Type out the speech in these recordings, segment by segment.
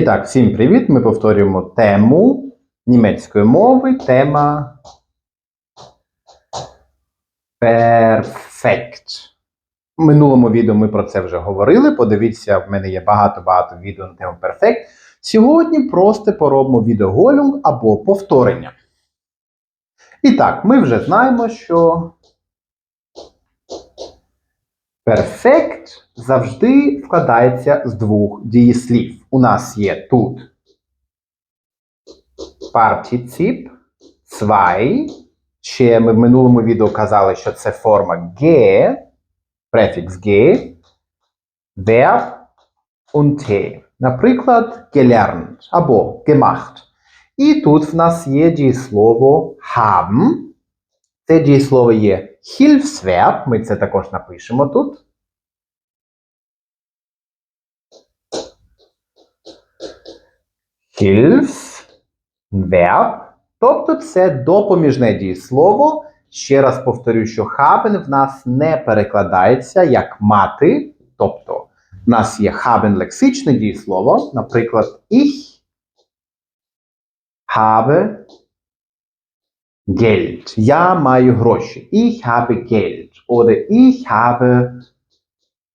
І так, всім привіт! Ми повторюємо тему німецької мови. Тема перфект. В минулому відео ми про це вже говорили. Подивіться, в мене є багато-багато відео на тему перфект. Сьогодні просто поробимо відеоголюнг або повторення. І так, ми вже знаємо, що перфект завжди вкладається з двох дієслів. У нас є тут партицип, zwei. Ще ми в минулому відео казали, що це форма ge, префікс ge, verb t. Наприклад, gelernt або gemacht. І тут в нас є дієслово haben. Це дієслово є Hilfsverb, ми це також напишемо тут. Hilfsverb. Тобто це допоміжне дієслово. Ще раз повторю, що haben в нас не перекладається як мати. Тобто, в нас є haben лексичне дієслово, наприклад, ich habe Geld. Я маю гроші. Ich habe Geld. Oder ich habe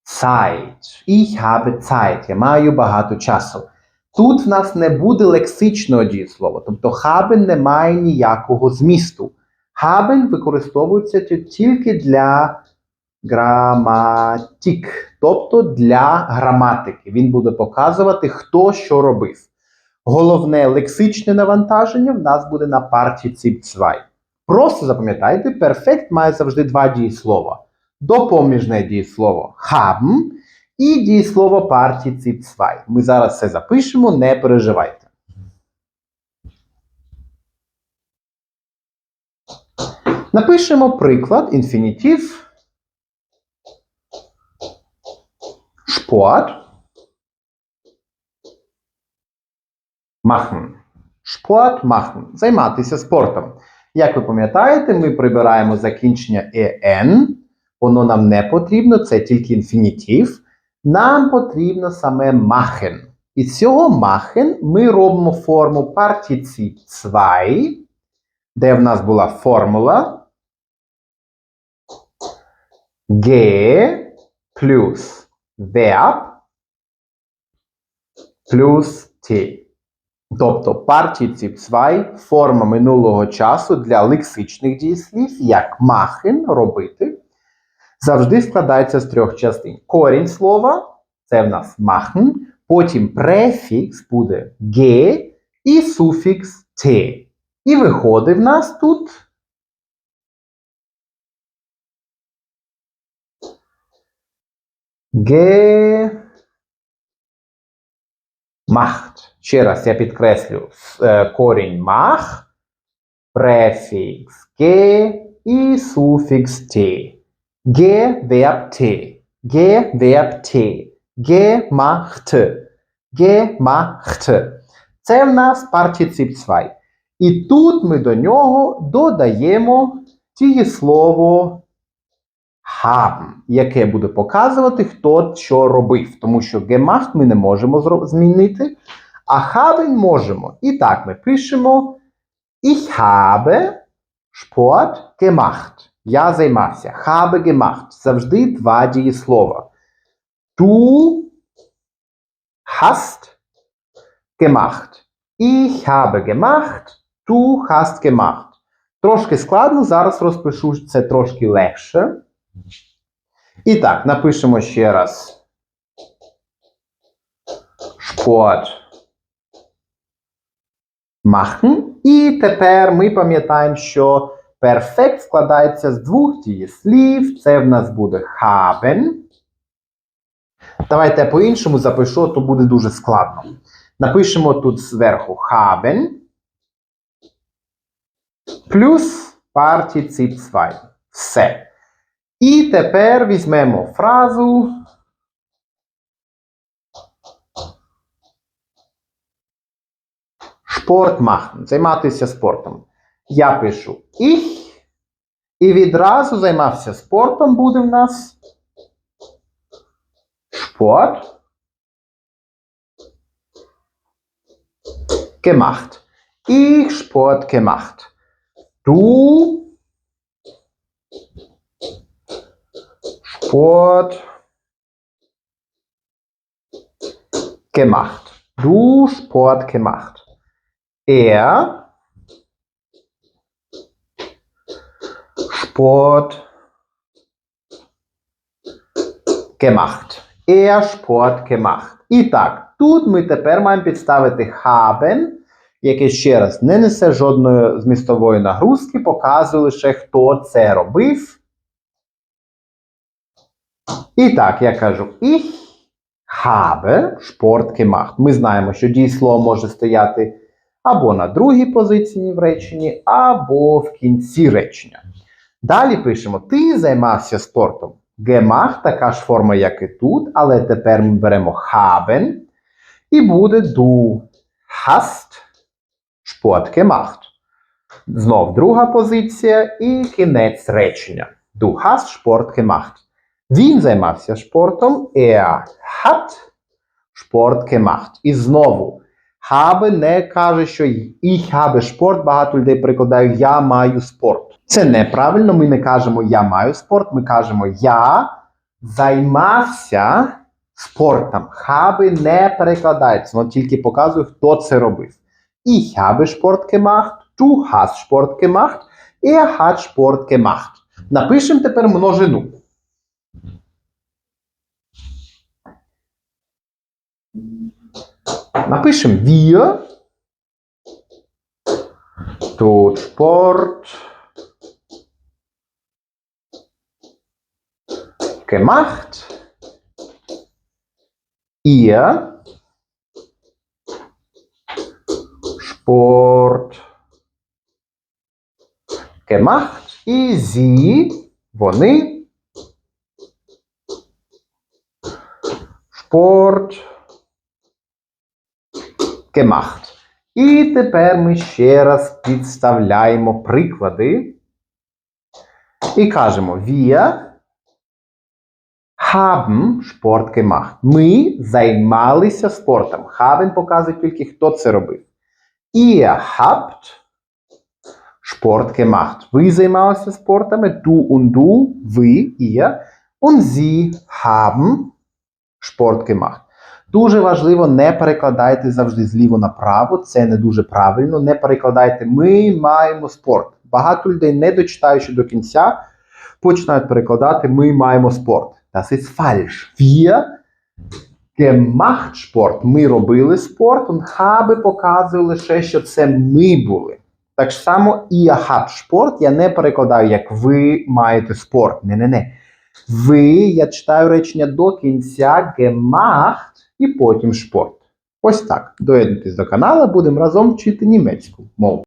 Zeit. Ich habe Zeit. Я маю багато часу. Тут в нас не буде лексичного дієслова, тобто haben не має ніякого змісту. Haben використовується тільки для граматик, тобто для граматики. Він буде показувати, хто що робив. Головне лексичне навантаження в нас буде на партіціп 2. Просто запам'ятайте, перфект має завжди два дієслова. Допоміжне дієслово haben і дієслово партіціп 2. Ми зараз це запишемо, не переживайте. Напишемо приклад інфінітив Sport machen. Sport machen. Займатися спортом. Як ви пам'ятаєте, ми прибираємо закінчення «en», воно нам не потрібно, це тільки інфінітив. Нам потрібно саме machen. І з цього machen ми робимо форму партіціп 2, де в нас була формула G плюс verb плюс T. Тобто партіціп 2 форма минулого часу для лексичних дієслів, як machen робити, завжди складається з трьох частин. Корінь слова це в нас machen, потім префікс буде ge і суфікс te. І виходить в нас тут ge macht. Ще раз я підкреслю е, корінь mach, префікс ge і суфікс t. Ge verb t. Ge verb t. Gemacht. Gemacht. Це в нас партіцип 2. І тут ми до нього додаємо дієслово haben, яке буде показувати, хто що робив. Тому що gemacht ми не можемо змінити, а haben можемо. І так ми пишемо Ich habe Sport gemacht. Я займався. Habe gemacht. Завжди два дієслова. Du hast gemacht. Ich habe gemacht. Du hast gemacht. Трошки складно, зараз розпишу це трошки легше. І так, напишемо ще раз. Sport machen. І тепер ми пам'ятаємо, що перфект складається з двох дієслів. Це в нас буде haben. Давайте я по-іншому запишу, то буде дуже складно. Напишемо тут зверху haben. Плюс партіцип 2. Все. І тепер візьмемо фразу. Спорт machen. Займатися спортом. Я пишу ich. І відразу займався спортом буде в нас Sport gemacht. Ich Sport gemacht. Du Sport gemacht. Du Sport gemacht. Er Sport gemacht. Er Sport gemacht. І так, тут ми тепер маємо підставити haben, яке ще раз не несе жодної змістової нагрузки, показує лише, хто це робив. І так, я кажу ich habe Sport gemacht. Ми знаємо, що дієслово може стояти або на другій позиції в реченні, або в кінці речення. Далі пишемо: ти займався спортом. Gemacht така ж форма, як і тут, але тепер ми беремо haben і буде du hast Sport gemacht. Знов друга позиція і кінець речення. Du hast Sport gemacht. Він займався спортом. Er hat Sport gemacht. І знову habe не каже, що ich habe Sport. Багато людей перекладають я маю спорт. Це неправильно. Ми не кажемо я маю спорт. Ми кажемо я займався спортом. Habe не перекладається, воно тільки показує, хто це робив. Ich habe Sport gemacht, du hast Sport gemacht, er hat Sport gemacht. Напишемо тепер множину. Напишем wir tut Sport gemacht. Ihr Sport gemacht. І зі, вони Sport Gemacht. І тепер ми ще раз підставляємо приклади і кажемо wir haben Sport gemacht. Ми займалися спортом. Haben показує тільки, хто це робив. Ihr habt Sport gemacht. Ви займалися спортами. Du und du, ви, ihr. Und sie haben Sport gemacht. Дуже важливо, не перекладайте завжди зліво направо. Це не дуже правильно. Не перекладайте ми маємо спорт. Багато людей, не дочитаючи до кінця, починають перекладати ми маємо спорт. Das ist falsch. Wir gemacht Sport. Ми робили спорт. Und habe показує лише, що це ми були. Так само ihr habt Sport я не перекладаю, як ви маєте спорт. Не-не-не. Ви, я читаю речення до кінця gemacht і потім шпорт. Ось так. Доєднуйтесь до каналу, будемо разом вчити німецьку мову.